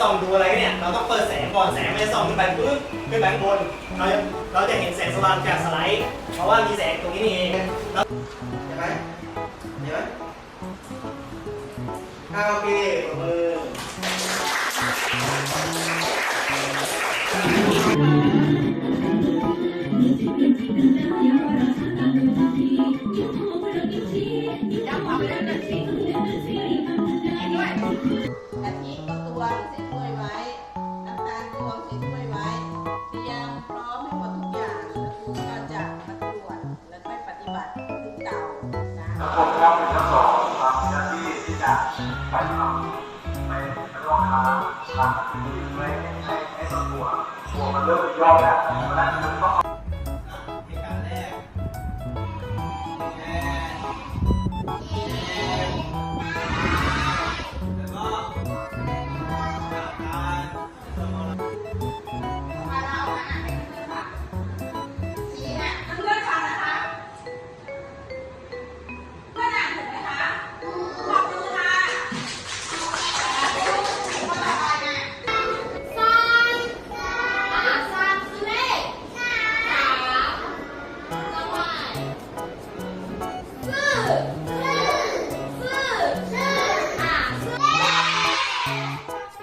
ส่องดูอะไรเนี่ย เราต้องเปิดแสงก่อน แสงมันจะส่องขึ้นไปปึ๊บขึ้นไปข้างบน เราจะเราจะเห็นแสงสว่างจากสไลด์ เพราะว่ามีแสงตรงนี้นี่เองแล้วเห็นไหมเห็นไหมอ่าโอเคปรบมือ เตรียมพร้อมให้หมดทุกอย่างแล้วครูก็จะมาตรวจแล้วค่อยปฏิบัติถึงเตานะปกครองเป็นทั้งสองทำหน้าที่ที่จะไปทำไม่ไม่ต้องค้าทำไม่ให้ให้ตัวตัวตัวมันเริ่มย่อแล้วแล้วมันต้อง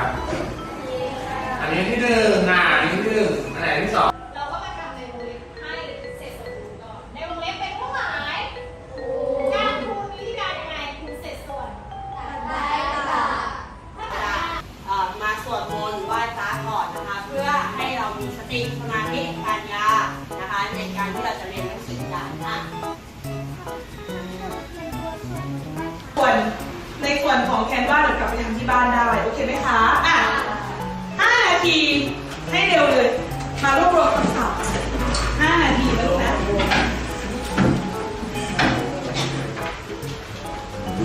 ครับ อันนี้ที่หนึ่งอ่าอันนี้ที่หนึ่งอันไหนที่สองเราก็มาทำในวงเล็บให้เสร็จสมบูรณ์ก่อน ในวงเล็บเป็นเครื่องหมาย การคูณมีวิธีการยังไงคูณเศษส่วนได้ค่ะถ้าเกิดว่าเอ่อมาสวดมนต์ไหว้พระก่อนนะคะ เพื่อให้เรามีสติสมาธิปัญญานะคะในการที่เราจะเรียนหนังสือได้อะส่วนในส่วนของแคนวาเดี๋ยวกลับไปทำที่ ร็วเลย มารวบรวมคำศัพท์5นาทีแล้วนะ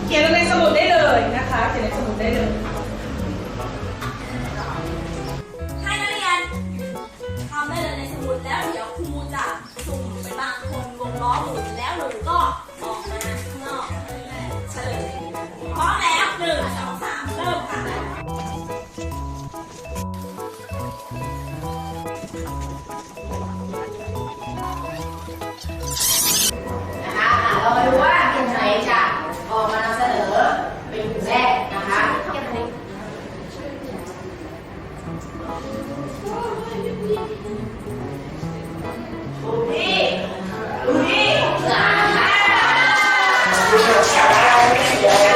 เขียนลงในสมุดได้เลยนะคะ เขียนในสมุดได้เลย ใส่